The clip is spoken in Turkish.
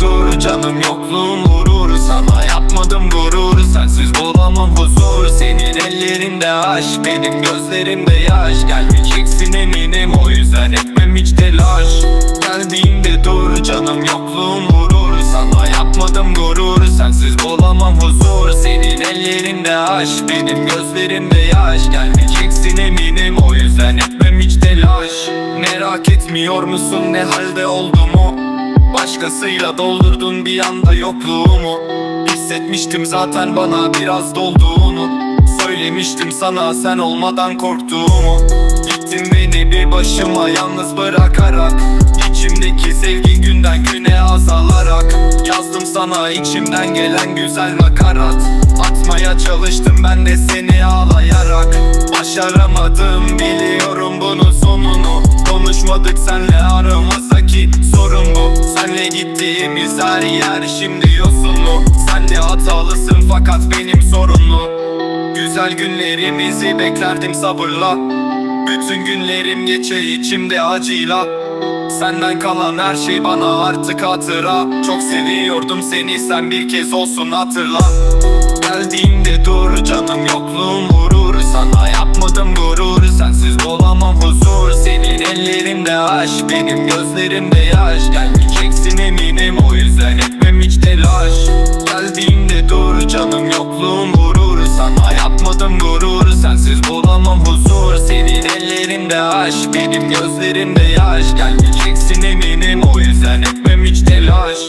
dur Canım yokluğun vurur Sana yapmadım gurur Sensiz bulamam huzur Senin ellerinde aşk Benim gözlerimde yaş. Gelmeyeceksin eminim O yüzden etmem hiç telaş. Geldiğinde dur Canım yokluğun vurur Sana yapmadım gurur Sensiz bulamam huzur Senin ellerinde aşk Benim gözlerimde yaş. Gelmeyeceksin eminim O yüzden etmem hiç telaş. Merak etmiyor musun ne halde olduğumu Başkasıyla doldurdun bir anda yokluğumu. Hissetmiştim zaten bana biraz dolduğunu. Söylemiştim sana sen olmadan korktuğumu. Gittin beni bir başıma yalnız bırakarak. İçimdeki sevgi günden güne azalarak. Yazdım sana içimden gelen güzel nakarat. Atmaya çalıştım ben de seni ağlayarak. Başaramadım biliyorum bunun sonunu. Konuşmadık senle aramızdaki sorun bu Senle gittiğimiz her yer şimdi yosunlu Sen de hatalısın fakat benim sorunlu. Güzel günlerimizi beklerdim sabırla. Bütün günlerim geçe içimde acıyla. Senden kalan her şey bana artık hatıra. Çok seviyordum seni sen bir kez olsun hatırla Ellerimde aşk benim gözlerimde yaş. Gelmeyeceksin eminim o yüzden etmem hiç telaş. Geldiğinde dur canım yokluğum vurur Sana yapmadım gurur sensiz bulamam huzur. Senin ellerimde aşk benim gözlerimde yaş. Gelmeyeceksin eminim o yüzden etmem hiç telaş.